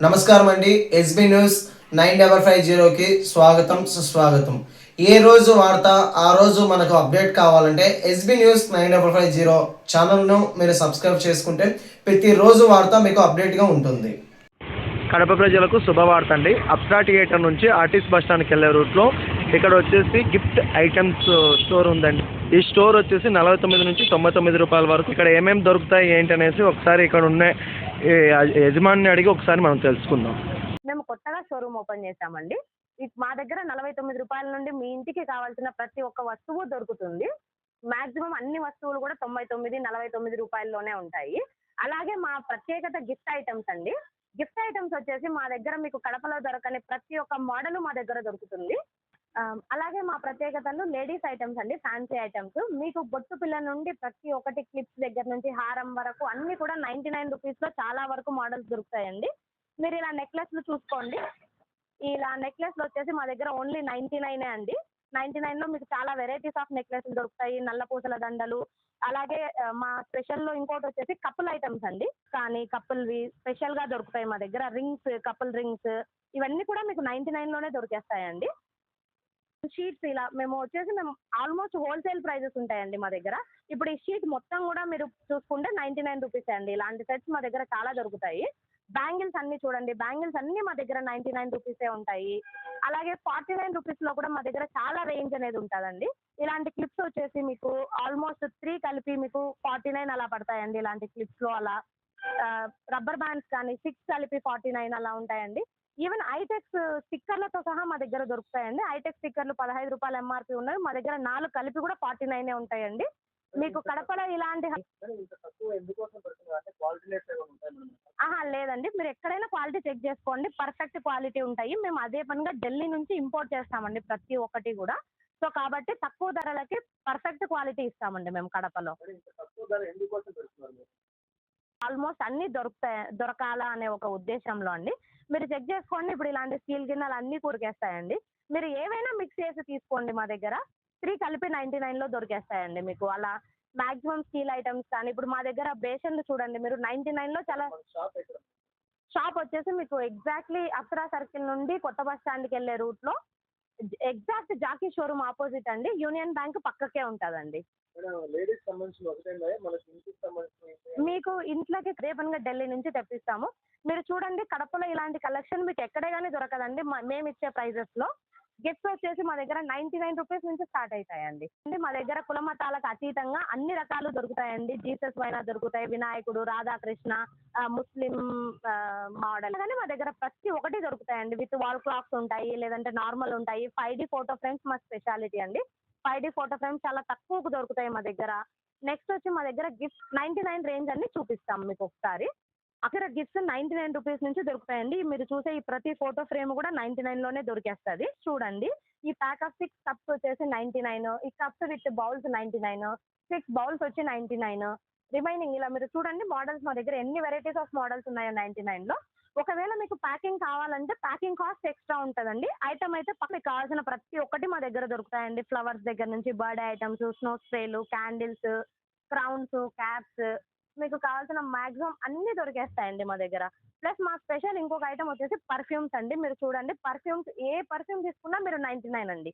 నమస్కారం అండి SB news nine double five జీరోకి స్వాగతం సుస్వాగతం. ఏ రోజు వార్త ఆ రోజు మనకు అప్డేట్ కావాలంటే SB news nine double five zero ఛానల్ను మీరు సబ్స్క్రైబ్ చేసుకుంటే ప్రతిరోజు వార్త మీకు అప్డేట్గా ఉంటుంది. కడప ప్రజలకు శుభవార్త అండి. అప్సరా థియేటర్ నుంచి ఆర్టిస్ట్ బస్ స్టాండ్కి వెళ్ళే రూట్లో ఇక్కడ వచ్చేసి గిఫ్ట్ ఐటమ్స్ స్టోర్ ఉందండి. ఈ స్టోర్ వచ్చేసి నలభై తొమ్మిది నుంచి తొంభై తొమ్మిది రూపాయల వరకు ఇక్కడ ఏమేమి దొరుకుతాయి ఏంటి అనేసి ఒకసారి ఇక్కడ ఉన్న యజమాని అడిగి ఒకసారి మనం తెలుసుకుందాం. మేము కొత్తగా షోరూమ్ ఓపెన్ చేశామండి. మా దగ్గర నలభై తొమ్మిది రూపాయల నుండి మీ ఇంటికి కావాల్సిన ప్రతి ఒక్క వస్తువు దొరుకుతుంది. మాక్సిమం అన్ని వస్తువులు కూడా తొంభై తొమ్మిది నలభై తొమ్మిది రూపాయల్లోనే ఉంటాయి. అలాగే మా ప్రత్యేకత గిఫ్ట్ ఐటమ్స్ అండి. గిఫ్ట్ ఐటమ్స్ వచ్చేసి మా దగ్గర మీకు కడపలో దొరకని ప్రతి ఒక్క మోడల్ మా దగ్గర దొరుకుతుంది. అలాగే మా ప్రత్యేకతలు లేడీస్ ఐటమ్స్ అండి ఫ్యాన్సీ ఐటమ్స్. మీకు బొట్టు పిల్ల నుండి ప్రతి ఒక్కటి క్లిప్స్ దగ్గర నుంచి హారం వరకు అన్ని కూడా నైన్టీ నైన్ రూపీస్లో చాలా వరకు మోడల్స్ దొరుకుతాయండి. మీరు ఇలా నెక్లెస్లు చూసుకోండి. ఇలా నెక్లెస్లు వచ్చేసి మా దగ్గర ఓన్లీ నైన్టీ నైనే అండి. నైన్టీ నైన్లో మీకు చాలా వెరైటీస్ ఆఫ్ నెక్లెస్లు దొరుకుతాయి. నల్ల పూసల దండలు అలాగే మా స్పెషల్లో ఇంకోటి వచ్చేసి కపుల్ ఐటమ్స్ అండి. కానీ కపుల్వి స్పెషల్గా దొరుకుతాయి మా దగ్గర. రింగ్స్ కపుల్ రింగ్స్ ఇవన్నీ కూడా మీకు నైన్టీ నైన్లోనే దొరికేస్తాయండి. షీట్స్ ఇలా మేము వచ్చేసి మేము ఆల్మోస్ట్ హోల్సేల్ ప్రైజెస్ ఉంటాయండి మా దగ్గర. ఇప్పుడు ఈ షీట్ మొత్తం కూడా మీరు చూసుకుంటే నైన్టీ నైన్ రూపీస్ అండి. ఇలాంటి సెట్స్ మా దగ్గర చాలా దొరుకుతాయి. బ్యాంగిల్స్ అన్ని చూడండి. బ్యాంగిల్స్ అన్ని మా దగ్గర నైన్టీ నైన్ రూపీసే ఉంటాయి. అలాగే ఫార్టీ నైన్ రూపీస్లో కూడా మా దగ్గర చాలా రేంజ్ అనేది ఉంటుందండి. ఇలాంటి క్లిప్స్ వచ్చేసి మీకు ఆల్మోస్ట్ త్రీ కలిపి మీకు ఫార్టీ నైన్ అలా పడతాయండి. ఇలాంటి క్లిప్స్లో అలా. రబ్బర్ బ్యాండ్స్ కానీ సిక్స్ కలిపి ఫార్టీ నైన్ అలా ఉంటాయండి. ఈవెన్ ఐటెక్స్ స్టిక్కర్లతో సహా మా దగ్గర దొరుకుతాయండి. ఐటెక్స్ స్టిక్కర్లు పదహైదు రూపాయలు ఎంఆర్పి ఉన్నాయి మా దగ్గర నాలుగు కలిపి కూడా ఫార్టీ నైనే ఉంటాయండి. మీకు కడపలో ఇలాంటి ఆహా లేదండి. మీరు ఎక్కడైనా క్వాలిటీ చెక్ చేసుకోండి. పర్ఫెక్ట్ క్వాలిటీ ఉంటాయి. మేము అదే పనిగా ఢిల్లీ నుంచి ఇంపోర్ట్ చేస్తామండి ప్రతి ఒక్కటి కూడా. సో కాబట్టి తక్కువ ధరలకి పర్ఫెక్ట్ క్వాలిటీ ఇస్తామండి మేము కడపలో. ఆల్మోస్ట్ అన్ని దొరుకుతాయి దొరకాల అనే ఒక ఉద్దేశంలో అండి. మీరు చెక్ చేసుకోండి ఇప్పుడు ఇలాంటి స్టీల్ గిన్నెలు అన్నీ కూరికేస్తాయండి. మీరు ఏవైనా మిక్స్ చేసి తీసుకోండి మా దగ్గర. త్రీ కలిపి నైంటీ నైన్లో దొరికేస్తాయండి మీకు. అలా మాక్సిమం స్టీల్ ఐటమ్స్ కానీ ఇప్పుడు మా దగ్గర బేషన్లు చూడండి మీరు నైంటీ నైన్లో చాలా షాప్ వచ్చేసి మీకు ఎగ్జాక్ట్లీ అప్సరా సర్కిల్ నుండి కొత్త బస్ స్టాండ్కి వెళ్ళే రూట్లో ఎగ్జాక్ట్ జాకీ షోరూమ్ ఆపోజిట్ అండి. యూనియన్ బ్యాంక్ పక్కకే ఉంటుందండి. మీకు ఇంట్లోకి రేపనిగా ఢిల్లీ నుంచి తెప్పిస్తాము. మీరు చూడండి కడపలో ఇలాంటి కలెక్షన్ మీకు ఎక్కడే కానీ దొరకదండి. మేము ఇచ్చే ప్రైజెస్లో. గిఫ్ట్స్ వచ్చేసి మా దగ్గర నైంటీ నైన్ రూపీస్ నుంచి స్టార్ట్ అవుతాయండి. అంటే మా దగ్గర కులమతాలకు అతీతంగా అన్ని రకాలు దొరుకుతాయండి. జీసస్ పైన దొరుకుతాయి వినాయకుడు రాధాకృష్ణ ముస్లిం ఆ, మోడల్ కానీ మా దగ్గర ప్రతి ఒకటి దొరుకుతాయండి. విత్ వాల్ క్లాక్స్ ఉంటాయి లేదంటే నార్మల్ ఉంటాయి. ఫైవ్ డి ఫోటో ఫ్రేమ్స్ మా స్పెషాలిటీ అండి. ఫైవ్ డి ఫోటో ఫ్రేమ్స్ చాలా తక్కువకు దొరుకుతాయి మా దగ్గర. నెక్స్ట్ వచ్చి మా దగ్గర గిఫ్ట్ నైంటీ నైన్ రేంజ్ అన్ని చూపిస్తాం మీకు ఒకసారి. అక్కడ గిఫ్ట్స్ నైంటీ నైన్ రూపీస్ నుంచి దొరుకుతాయండి. మీరు చూసే ఈ ప్రతి ఫోటో ఫ్రేమ్ కూడా నైంటీ నైన్లోనే దొరికేస్తుంది. చూడండి. ఈ ప్యాక్ ఆఫ్ సిక్స్ కప్స్ వచ్చేసి నైంటీ నైన్ ఈ cups with bowls ninety nine six bowls వచ్చి నైంటీ నైన్ రిమైనింగ్ ఇలా మీరు చూడండి మోడల్స్ మా దగ్గర ఎన్ని వెరైటీస్ ఆఫ్ మోడల్స్ ఉన్నాయో నైంటీ నైన్లో ఒకవేళ మీకు ప్యాకింగ్ కావాలంటే ప్యాకింగ్ కాస్ట్ ఎక్స్ట్రా ఉంటుందండి. ఐటమ్ అయితే పక్కకి మీకు కావాల్సిన ప్రతి ఒక్కటి మా దగ్గర దొరుకుతాయండి. ఫ్లవర్స్ దగ్గర నుంచి బర్త్డే ఐటమ్స్ స్నో స్ప్రేలు క్యాండిల్స్ క్రౌన్స్ క్యాప్స్ మీకు కావాల్సిన మాక్సిమం అన్ని దొరికేస్తాయండి మా దగ్గర. ప్లస్ మా స్పెషల్ ఇంకొక ఐటమ్ వచ్చేసి పర్ఫ్యూమ్స్ అండి. మీరు చూడండి పర్ఫ్యూమ్స్ ఏ పర్ఫ్యూమ్ తీసుకున్నా మీరు నైంటీ నైన్ అండి.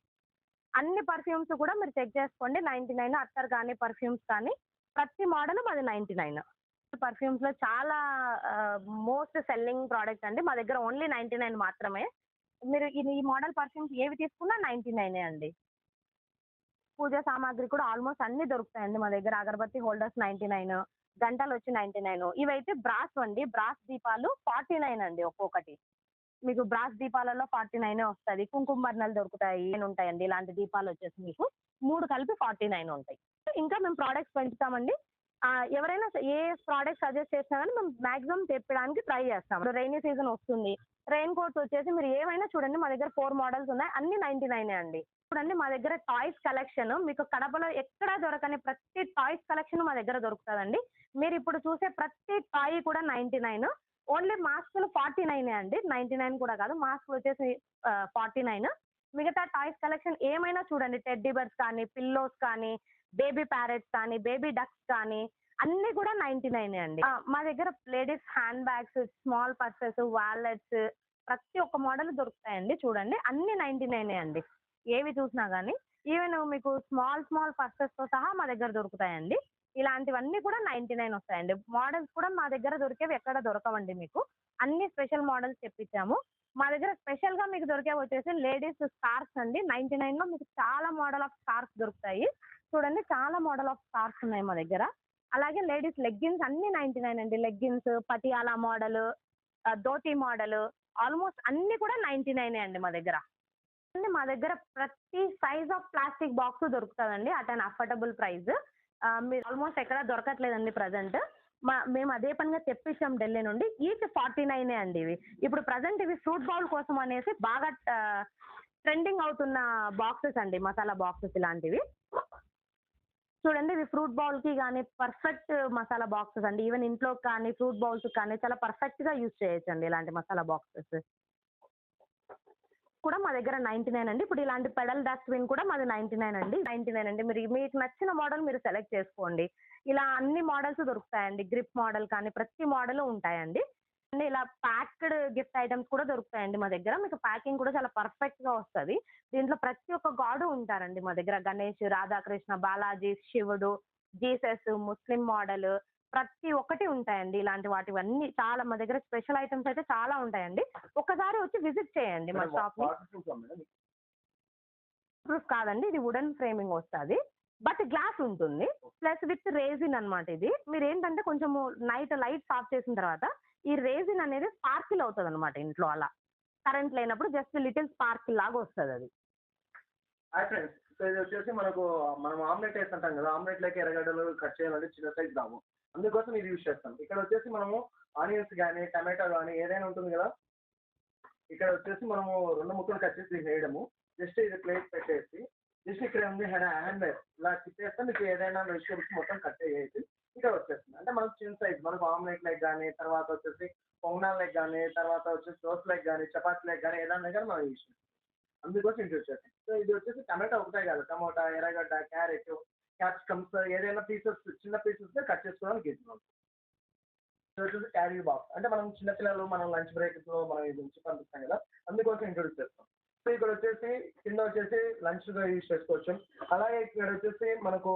అన్ని పర్ఫ్యూమ్స్ కూడా మీరు చెక్ చేసుకోండి. నైంటీ నైన్ అత్తర్ కానీ పర్ఫ్యూమ్స్ కానీ ప్రతి మోడల్ మాది నైంటీ నైన్. పర్ఫ్యూమ్స్లో చాలా మోస్ట్ సెల్లింగ్ ప్రోడక్ట్ అండి. మా దగ్గర ఓన్లీ నైంటీ నైన్ మాత్రమే. మీరు ఇది ఈ మోడల్ పర్ఫ్యూమ్స్ ఏవి తీసుకున్నా నైంటీ నైనే అండి. పూజ సామాగ్రి కూడా ఆల్మోస్ట్ అన్ని దొరుకుతాయండి మా దగ్గర. Agarbatti holders ninety nine. గంటలు వచ్చి నైంటీ నైన్. ఇవైతే బ్రాస్ అండి. బ్రాస్ దీపాలు ఫార్టీ నైన్ అండి ఒక్కొక్కటి. మీకు బ్రాస్ దీపాలలో ఫార్టీ నైనే వస్తుంది. కుంకుమ మరణాలు దొరుకుతాయి ఉంటాయండి ఇలాంటి దీపాలు వచ్చేసి మీకు మూడు కలిపి ఫార్టీ నైన్ ఉంటాయి. ఇంకా మేము ప్రోడక్ట్స్ పెంచుతామండి. ఎవరైనా ఏ ప్రోడక్ట్ సజెస్ట్ చేసినా కానీ మేము మాక్సిమం తెప్పడానికి ట్రై చేస్తాం. రైనీ సీజన్ వస్తుంది. రెయిన్ కోట్స్ వచ్చేసి మీరు ఏమైనా చూడండి మా దగ్గర ఫోర్ మోడల్స్ ఉన్నాయి. అన్ని నైంటీ నైనే అండి. చూడండి మా దగ్గర టాయ్స్ కలెక్షన్. మీకు కడపలో ఎక్కడా దొరకని ప్రతి టాయ్స్ కలెక్షన్ మా దగ్గర దొరుకుతుందండి. మీరు ఇప్పుడు చూసే ప్రతి టాయ్ కూడా నైంటీ నైన్. ఓన్లీ మాస్కులు ఫార్టీ నైనే అండి. నైంటీ నైన్ కూడా కాదు. మాస్క్ వచ్చేసి ఫార్టీ నైన్. మిగతా టాయ్స్ కలెక్షన్ ఏమైనా చూడండి. టెడ్డీ బర్డ్స్ కానీ పిల్లోస్ కానీ బేబీ ప్యారెట్స్ కానీ బేబీ డక్స్ కానీ అన్నీ కూడా నైంటీ నైన్ అండి. మా దగ్గర ladies hand bags small purses wallets ప్రతి ఒక్క మోడల్ దొరుకుతాయండి. చూడండి. అన్ని నైంటీ నైనే అండి. ఏవి చూసినా కానీ ఈవెన్ మీకు స్మాల్ స్మాల్ పర్సెస్తో సహా మా దగ్గర దొరుకుతాయండి. ఇలాంటివన్నీ కూడా నైంటీ నైన్ వస్తాయండి. మోడల్స్ కూడా మా దగ్గర దొరికేవి ఎక్కడ దొరకవండి మీకు. అన్ని స్పెషల్ మోడల్స్ తెప్పించాము. మా దగ్గర స్పెషల్గా మీకు దొరికే వచ్చేసి లేడీస్ స్కార్ఫ్స్ అండి. నైంటీ నైన్లో మీకు చాలా మోడల్ ఆఫ్ స్కార్ఫ్స్ దొరుకుతాయి. చూడండి చాలా మోడల్ ఆఫ్ స్కార్ఫ్స్ ఉన్నాయి మా దగ్గర. అలాగే లేడీస్ లెగ్గిన్స్ అన్ని నైంటీ నైన్ అండి. Leggings Patiala model dhoti model almost అన్ని కూడా నైంటీ నైనే అండి మా దగ్గర. అండి మా దగ్గర ప్రతి సైజ్ ఆఫ్ ప్లాస్టిక్ బాక్స్ దొరుకుతుందండి. At an affordable price. మీరు ఆల్మోస్ట్ ఎక్కడ దొరకట్లేదండి ప్రజెంట్ మా మేము అదే పనిగా తెప్పించాం ఢిల్లీ నుండి. ఈచ్ ఫార్టీ నైనే అండి ఇవి. ఇప్పుడు ప్రజెంట్ ఇవి ఫ్రూట్ బౌల్ కోసం అనేసి బాగా ట్రెండింగ్ అవుతున్న బాక్సెస్ అండి మసాలా బాక్సెస్ ఇలాంటివి. చూడండి ఇవి ఫ్రూట్ బౌల్కి కానీ పర్ఫెక్ట్ మసాలా బాక్సెస్ అండి. ఈవెన్ ఇంట్లో కానీ ఫ్రూట్ బౌల్స్ కానీ చాలా పర్ఫెక్ట్గా యూజ్ చేయొచ్చు అండి ఇలాంటి మసాలా బాక్సెస్ కూడా మా దగ్గర నైంటీ నైన్ అండి. ఇప్పుడు ఇలాంటి పెడల్ డస్ట్బిన్ కూడా మాది నైంటీ నైన్ అండి. నైంటీ నైన్ అండి. మీరు మీకు నచ్చిన మోడల్ మీరు సెలెక్ట్ చేసుకోండి. ఇలా అన్ని మోడల్స్ దొరుకుతాయండి. గ్రిప్ మోడల్ కానీ ప్రతి మోడల్ ఉంటాయండి. అండ్ ఇలా ప్యాక్డ్ గిఫ్ట్ ఐటమ్స్ కూడా దొరుకుతాయండి మా దగ్గర. మీకు ప్యాకింగ్ కూడా చాలా పర్ఫెక్ట్గా వస్తుంది. దీంట్లో ప్రతి ఒక్క గాడు ఉంటారండి మా దగ్గర. గణేష్ రాధాకృష్ణ బాలాజీ శివుడు జీసస్ ముస్లిం మోడల్ ప్రతి ఒక్కటి ఉంటాయండి ఇలాంటి వాటివన్నీ. చాలా మా దగ్గర స్పెషల్ ఐటమ్స్ అయితే చాలా ఉంటాయండి. ఒక్కసారి వచ్చి విజిట్ చేయండి మా షాప్ని ప్రూఫ్ కాదండి ఇది వుడెన్ ఫ్రేమింగ్ వస్తుంది. బట్ గ్లాస్ ఉంటుంది. ప్లస్ విత్ రేజిన్ అన్నమాట ఇది. మీరు ఏంటంటే కొంచెము నైట్ లైట్స్ ఆఫ్ చేసిన తర్వాత ఈ రేజిన్ అనేది స్పార్కిల్ అవుతుంది అనమాట ఇంట్లో అలా. కరెంట్ లేనప్పుడు జస్ట్ లిటిల్ స్పార్కిల్ లాగా వస్తుంది అది సైజ్ వచ్చేసి మనకు మనం ఆమ్లెట్ వేస్తుంటాం కదా ఆమ్లెట్లోకి ఎర్రగడ్డలు కట్ చేయాలంటే చిన్న సైజ్ రావు అందుకోసం ఇది యూజ్ చేస్తాం. ఇక్కడ వచ్చేసి మనము ఆనియన్స్ కానీ టమాటో కానీ ఏదైనా ఉంటుంది కదా ఇక్కడ వచ్చేసి మనము రెండు ముక్కలు కట్ చేసి వేయడము. జస్ట్ ఇది ప్లేట్ పెట్టేసి జస్ట్ ఇక్కడ ఉంది హ్యాండ్ బ్యాగ్ ఇలా తిప్పేస్తే మీకు ఏదైనా వెజిటేబుల్స్ మొత్తం కట్ చేసేసి ఇక్కడ వచ్చేస్తుంది. అంటే మనకు చిన్న సైజ్ మనకు ఆమ్లెట్ లెగ్ కానీ తర్వాత వచ్చేసి పొంగనాల్ లెగ్ కానీ తర్వాత వచ్చేసి దోశ లెగ్ కానీ చపాతీ లెగ్ కానీ ఏదైనా కానీ మనం యూజ్ చేస్తాం. అందుకోసం ఇది వచ్చేసి సో ఇది వచ్చేసి టమాటా ఒకటే కాదు. టమోటా ఎర్రగడ్డ క్యారెట్ క్యాప్సికమ్స్ ఏదైనా పీసెస్ చిన్న పీసెస్ కట్ చేసుకోవడానికి ఇస్తున్నాం ఇది వచ్చేసి క్యారీ బాక్స్. అంటే మనం చిన్నపిల్లలు మనం లంచ్ బ్రేక్లో మనం ఇది ఉంచి పంపిస్తాం కదా అందుకోసం ఇంట్రొడ్యూస్ చేస్తాం. సో ఇక్కడ వచ్చేసి కింద వచ్చేసి లంచ్గా యూజ్ చేసుకోవచ్చు. అలాగే ఇక్కడ వచ్చేసి మనకు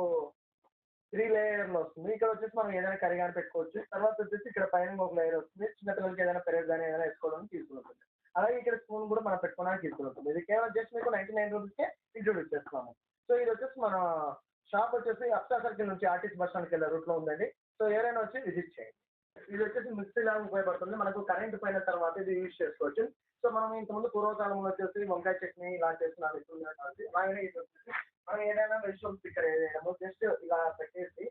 త్రీ లేయర్లో వస్తుంది. ఇక్కడ వచ్చేసి మనం ఏదైనా కర్రీ కానీ పెట్టుకోవచ్చు. తర్వాత వచ్చేసి ఇక్కడ పైన ఒక లేయర్ వస్తుంది. చిన్నపిల్లలకి ఏదైనా పెరగ కానీ ఏదైనా వేసుకోవడానికి తీసుకుంటుంది అలాగే ఇక్కడ ఫోన్ కూడా మనం పెట్టుకోవడానికి తీసుకుంటుంది ఇది కేవలం జస్ట్ మీకు నైన్టీ నైన్ రూపీస్కే ఇంట్రొడ్యూస్ చేస్తున్నాము సో ఇది వచ్చేసి మన షాప్ వచ్చేసి అప్సా సర్కిల్ నుంచి ఆర్టీసీ బస్ స్టాండ్కి వెళ్ళే రూట్లో ఉందండి. సో ఎవరైనా వచ్చి విజిట్ చేయండి. ఇది వచ్చేసి మిక్సీ లాగా ఉపయోగపడుతుంది. మనకు కరెంట్ పోయిన తర్వాత ఇది యూజ్ చేసుకోవచ్చు. సో మనం ఇంతకుముందు పూర్వకాలంలో వచ్చేసి వంకాయ చట్నీ ఇలా చేస్తున్నారు అలాగే ఇది వచ్చేసి మనం ఏదైనా వెజిటబుల్స్ ఇక్కడ ఏదైనా జస్ట్ ఇలా పెట్టేసి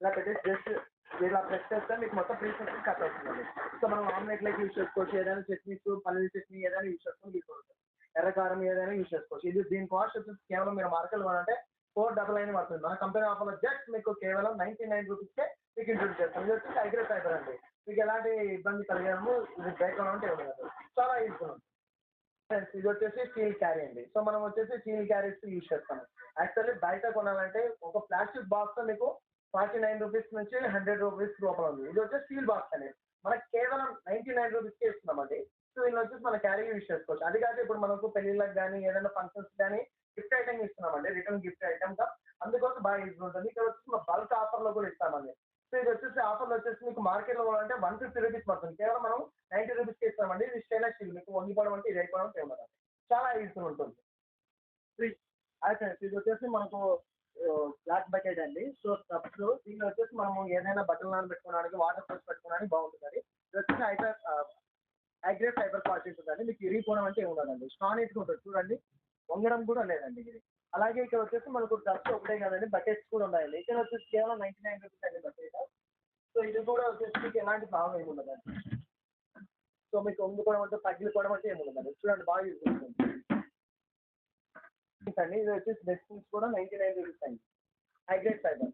ఇలా పెట్టేసి జస్ట్ ఇలా ప్రెస్ చేస్తే మీకు మొత్తం పీసెస్ కట్ అవుతుంది సో మనం ఆమ్లెట్లోకి యూజ్ చేసుకోవచ్చు ఏదైనా చట్నీస్ పన్నీర్ చట్నీ ఏదైనా యూజ్ చేసుకొని తీసుకోవచ్చు ఎర్రకారం ఏదైనా యూజ్ చేసుకోవచ్చు. ఇది దీని కాస్ట్ వచ్చేసి కేవలం మీరు మార్కెట్లో కొనంటే ఫోర్ డబల్ నైన్ పడుతుంది. మన కంపెనీ ఆఫర్లో జస్ట్ మీకు కేవలం నైన్టీ నైన్ రూపీస్కే మీకు ఇంట్రొడ్యూస్ చేస్తాం. ఇది వచ్చి హైగ్రేడ్ ఫైబర్ అండి. మీకు ఎలాంటి ఇబ్బంది కలిగాము ఇది బ్రేక్ అంటే ఇవ్వలేదు. చాలా యూజ్ఫుల్ ఉంది ఫ్రెండ్స్ ఇది వచ్చేసి స్టీల్ క్యారీ అండి. సో మనం వచ్చేసి స్టీల్ క్యారీస్ యూజ్ చేస్తాము. యాక్చువల్లీ బయట కొనాలంటే ఒక ప్లాస్టిక్ బాక్స్ మీకు ఫార్టీ నైన్ రూపీస్ నుంచి హండ్రెడ్ రూపీస్ లోపల ఉంది. ఇది వచ్చేసి స్టీల్ బాక్స్ అనేది మనకి కేవలం నైన్టీ నైన్ రూపీస్కే ఇస్తున్నామండి. సో దీన్ని వచ్చేసి మనం క్యారీ యూజ్ చేసుకోవచ్చు. అది కాదు ఇప్పుడు మనకు పెళ్ళిళ్ళకి కానీ ఏదైనా ఫంక్షన్స్ కానీ గిఫ్ట్ ఐటమ్ ఇస్తున్నామండి. రిటర్న్ గిఫ్ట్ ఐటమ్గా అందుకోసం బాగా యూజ్ ఉంటుంది. ఇక్కడ వచ్చేసి మన బల్క్ ఆఫర్లో కూడా ఇస్తామండి. సో ఇది వచ్చేసి ఆఫర్లు వచ్చేసి మీకు మార్కెట్లో అంటే వన్ ఫిఫ్టీ రూపీస్ పడుతుంది. కేవలం మనం నైంటీ రూపీస్కి ఇస్తామండి. ఇది స్టైనస్ స్టీల్ మీకు వంగిపోవడం అంటే ఇది అయిపోవడం చేయమని చాలా ఈజీగా ఉంటుంది. అయితే ఇది వచ్చేసి మనకు బ్లాక్ బకెట్ అండి. సో కప్స్ దీనిలో వచ్చేసి మనము ఏదైనా బట్టలు నానబెట్టుకోవడానికి వాటర్ ప్రూఫ్ పెట్టుకోవడానికి బాగుంటుందండి. ఇది వచ్చేసి హైపర్ హైగ్రేడ్ ఫైబర్ క్వాలిటీ ఉంటుందండి. మీకు ఇరిగిపోవడం అంటే ఏమి ఉండదండి. అయితే ఉంటుంది. చూడండి. వంగడం కూడా లేదండి ఇది. అలాగే ఇక్కడ వచ్చేసి మనకు డస్ట్ ఒకటే కదండి. బకెట్స్ కూడా ఉన్నాయండి. ఇక్కడ వచ్చేసి కేవలం నైంటీ నైన్ రూపీస్ అండి బకెట్. సో ఇది కూడా వచ్చేసి మీకు ఎలాంటి ప్రాబ్లం ఏమి ఉండదండి. సో మీకు వంగుకోవడం అంటే పగిలిపోవడం అంటే ఏమి ఉండదండి. చూడండి బాగా యూజ్ ఉంటుంది అండి. ఇది వచ్చేసి డెస్టిన్స్ కూడా నైంటీ నైన్ రూపీస్ అండి. హైగ్రేడ్ ఫైబర్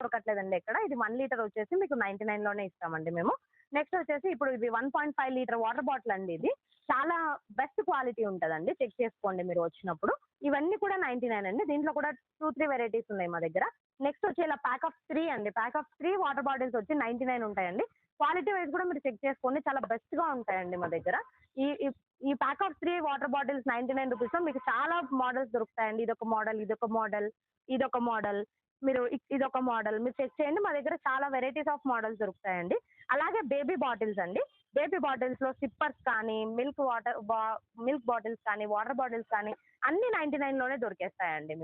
దొరకట్లేదండి ఎక్కడ. ఇది వన్ లీటర్ వచ్చేసి మీకు నైంటీ నైన్లోనే ఇస్తామండి మేము. నెక్స్ట్ వచ్చేసి ఇప్పుడు ఇది one point five litre water bottle అండి ఇది. చాలా బెస్ట్ క్వాలిటీ ఉంటుందండి. చెక్ చేసుకోండి మీరు వచ్చినప్పుడు. ఇవన్నీ కూడా నైంటీ నైన్ అండి. దీంట్లో కూడా టూ త్రీ వెరైటీస్ ఉన్నాయి మా దగ్గర. నెక్స్ట్ వచ్చి ఇలా ప్యాక్ ఆఫ్ త్రీ అండి. Pack of three water bottles వచ్చి నైంటీ నైన్ ఉంటాయండి. క్వాలిటీ వైజ్ కూడా మీరు చెక్ చేసుకోండి. చాలా బెస్ట్గా ఉంటాయండి మా దగ్గర. ఈ ఈ- pack of three water bottles ninety nine రూపీస్లో మీకు చాలా మోడల్స్ దొరుకుతాయండి. ఇదొక మోడల్ ఇదొక మోడల్ ఇదొక మోడల్ మీరు ఇదొక మోడల్ మీరు చెక్ చేయండి. మా దగ్గర చాలా వెరైటీస్ ఆఫ్ మోడల్స్ దొరుకుతాయండి. అలాగే బేబీ బాటిల్స్ అండి. బేబీ బాటిల్స్లో సిప్పర్స్ కానీ మిల్క్ వాటర్ మిల్క్ బాటిల్స్ కానీ వాటర్ బాటిల్స్ కానీ అన్ని నైంటీ నైన్లోనే దొరికేస్తాయండి మీకు